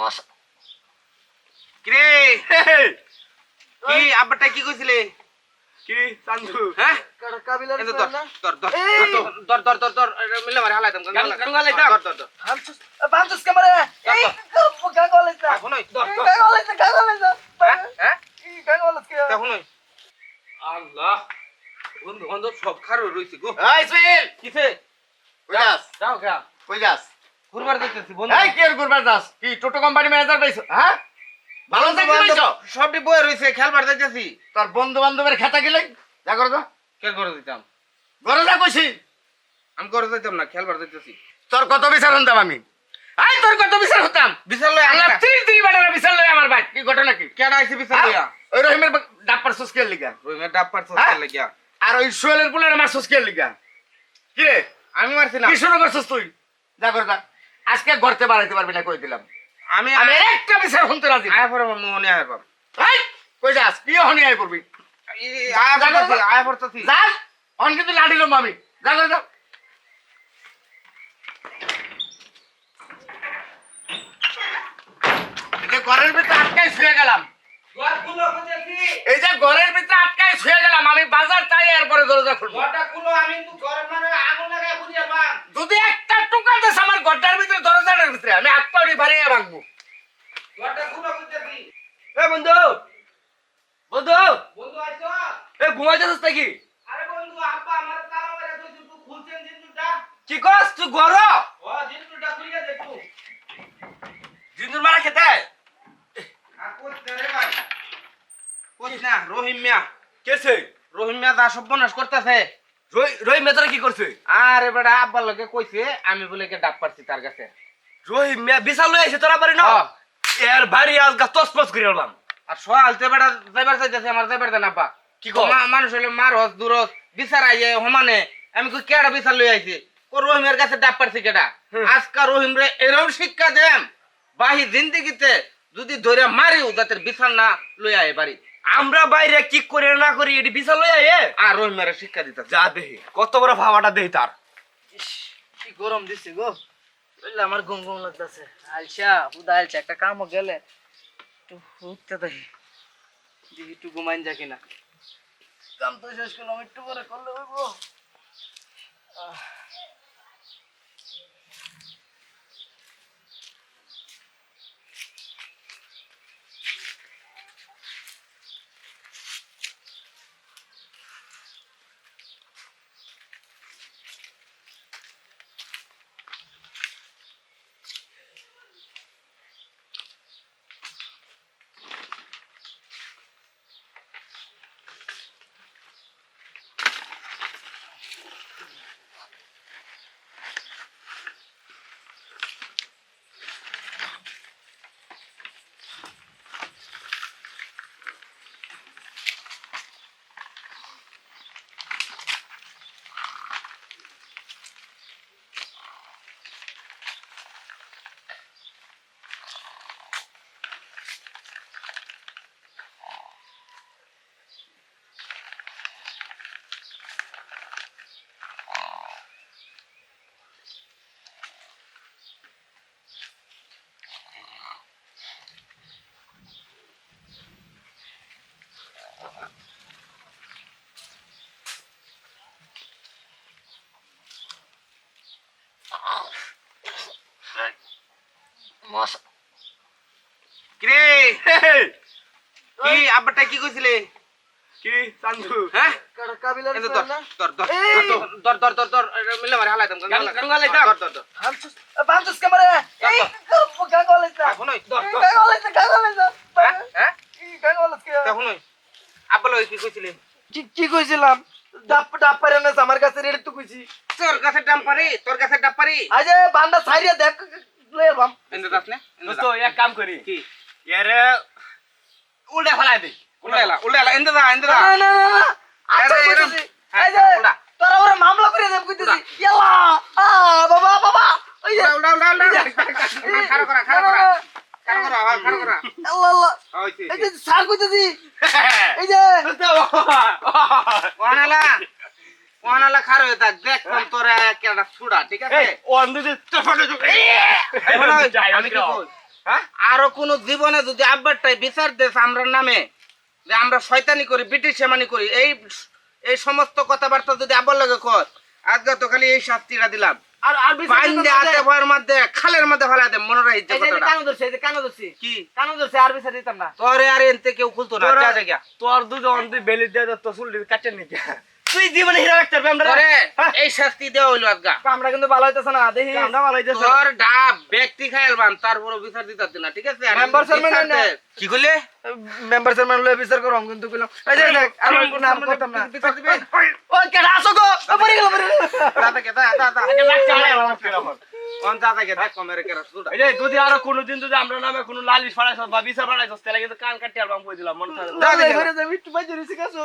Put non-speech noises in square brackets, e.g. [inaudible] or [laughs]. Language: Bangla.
মশা কিরে? কি আব্বাটা কি কইছিলে? কি চান্দু? হ্যাঁ কাবিলার! ধর ধর ধর ধর মিলে মারে হালাইতাম গান- গান গালাইতাম? ধর ধর ধর বাঞ্চুস বাঞ্চুস ক্যামেরা এই এখন ওই ধর, ধর। গাঙ্গলেস না গাঙ্গলেস না হ্যাঁ হ্যাঁ? এই কে? এখন ওই আল্লাহ। বন্ধু বান্ধব সব খারো রইছে গো। এই সুইল কিসে? কই যাস? যাও গা কই যাস? ঘুরবার যাইতেছি বন্ধু। এই কি এর করবার যাস? কি টোটো কোম্পানি ম্যানেজার পাইছো? হ্যাঁ? ভালো চাকরি পাইছো? সবটি বয়ে রইছে খেলবার যাইতেছি। তোর বন্ধু বান্ধবের খাতা গেলে যা করো যা। কে করে দিতাম ঘরে যা কইছি। আমি করে দিতাম না খেলবার যাইতেছি। তোর কত বিচার হতাম আমি? আই তোর কত বিচার হতাম? বিশাল লই আঙ্গা তিরিশ দিন বাড়ার বিচার লই আমার ভাই। কি ঘটনা কি? কেডা আইছে হ্যাঁ? লইয়া? ওই রহিমের ডাপ্পার সুস্কের লিগা। রুমে ডাব্বার হ্যাঁ? সস্তে লাগিয়া আর ওই সোহেলের পুলের আমার সুস্কের লিগা। কি রে? আমি মারছি না। কি শুরু করছিস তুই যা করে যা। আজকে ঘরতে বাড়াইতে পারবি না কই দিলাম। আমি আমি একটা বিচার শুনতে রাজি আয় পরে মনে আয় পাব এই, কই যাস? কি হনি আই করবি আয় পড়তেছি আয় পড়তেছি। যা অন কিন্তু লাডিলাম আমি। যা করে যা। এই যে ঘরের ভিতরে আটকাই শুয়ে গেলাম। এই যে ঘরের ভিতরে আটকাই শুয়ে গেলাম আমি বাজার চাই এরপরে দরজা খুলবো। ঘরটা খুলো আমি তো ঘরের মানে আগুন লাগায় খুঁজে পান যদি একটা টুকা দেশ আমার ঘরটার ভিতরে দরজাটার ভিতরে আমি আটকাড়ি বাড়িয়ে ভাঙবো ঘরটা খুলো খুঁজেছি এ বন্ধু? বন্ধু? বন্ধু আইছো? এ ঘুমাইতেছিস নাকি? আরে বন্ধু আব্বা আমার মারে তুই তুই খুলছেন জিন্দুটা কি কস? তুই ঘর? ও জিন্দুটা খুলিয়ে দে তুই জিন্দুর মারা খেতে? আর রে ভাই। না রহিম মিয়া। কেছে রহিম মিয়া দা সব করতেছে। রই মেতরা কি করছে? আরে বেটা আব্বার লগে কইছে আমি বলে কে ডাক পারছি তার কাছে। রই মে বিশাল লই আইছে তোরা পারি না। এর ভারী আজ গা তসপস করে আলবাম আর যাইবার চাইতেছে আমার যাইবার দেন আব্বা। কি? মা- মানুষ হলে মারস দূরস বিচার আইয়ে সমানে। আমি কই কেডা বিচার লই আইছি? ও রহিমের কাছে পারছি কেডা? আজকা রহিম রে এরকম শিক্ষা দেন বাহি জিন্দিগিতে যদি ধরে মারিও যাতে বিচার না লই আয় বাড়ি। আমরা বাইরে কি করে না করি এটি বিশাল লই আইয়ে আর রহিমের শিক্ষা দিতে যা দেহি কত বড় ভাবাটা দেহি তার। কি গরম দিচ্ছে গো। আমার ঘুম ঘুম লাগতেছে। আলসা পুদা আলসা একটা কামও গেলে। একটু উঠতে দেখি দেখি একটু ঘুমাইন যা কিনা? কাম তো শেষ করলাম একটু পরে করলে হইব। মশা। কিরে? কি? আব্বাটা কি কইছিলে? কি? চান্দু। হ্যাঁ? কাবিলার! ধর ধর ধর ধর মিলে মারে হালাইতাম গান- গান গালাইতাম? ধর ধর ধর। বাঞ্চুস বাঞ্চুস ক্যামেরা এই এখন ওই হ্যাঁ হ্যাঁ এই গাঙ্গলেস কে এখন ওই আব্বা লই কি কইছিলে? কি কি কইছিলাম? ডাপ ডাপ পারে না আমার কাছে রেডি তো কইছি। তোর কাছে ডাম পারি তোর কাছে ডাব পারি। আজ বান্ডা সাইরিয়া দেখ লই এলাম এনে দাস নে দোস্ত এক কাম করি। কি? এর উল্টা ফেলাই দে। উল্টাইলা উল্টাইলা এনে দা এনে দা। না না না আচ্ছা কইতেছি হ্যাঁ, এই যে উল্টা। তোরা ওরে মামলা করে দেব কইতেছি। ইয়ালা আ বাবা বাবা ওই যে। উল্টা উল্টা উল্টা উল্টা। করা খারো করা। খারো করা করা। আল্লাহ আল্লাহ এই যে স্যার কইতেছি। [laughs] এই যে। ওয়ানালা খারো তোরে ছুড়া ঠিক আছে? কই? হ্যাঁ? আরও কোন জীবনে যদি আব্বারটাই বিচার দেশ আমরা নামে যে আমরা শয়তানি করি ব্রিটিশ সেমানি করি এই এই সমস্ত কথাবার্তা যদি আব্বার লগে কর আজকে তো খালি এই শাস্তিটা দিলাম। আর আর বিচার বাইন্দে না ভয়ের মধ্যে খালের মধ্যে ফেলা দে মনে রাখিতে যে- কথাটা। কানো ধরছে যে কানো ধরছি। কি? কানো ধরছে আর বিচার দিতাম না। তোরে আর এনতে কেউ খুলতো না যা যা তোর দুজন তুই বেলি দিয়ে দে, চুল কাটেন নাকি তুই জীবনে হিরো রাখতে পারবি আমরা হ্যাঁ। এই শাস্তি দেওয়া হইল আজগা। আমরা কিন্তু ভালো হইতেছে না দেখি। আমরা ভালো হইতেছে। তোর ডাব ব্যক্তি খাইলবান তারপরে বিচার দিতে না ঠিক আছে? বিচার চেয়ারম্যান। কি করলে? মেম্বার চেয়ারম্যান লয়ে বিচার করো কিন্তু কইলাম এই যে দেখ আর কোন নাম করতাম না। বিচার দিবে? ওই কেডা আসো গো! ও পড়ে গেল পড়ে গেল। দাদা কে দাদা দাদা অন দাদা কে দেখ কমেরে কে এই যে যদি আরও কোনোদিন যদি আমরা নামে কোনো লালিশ ফাড়াইছ বা বিচার ফাড়াইছ তাহলে কিন্তু কান কাটি অ্যালবাম কই দিলাম মনে থাকে দাদা ঘরে যাবি একটু বাইরে রিসিক আসো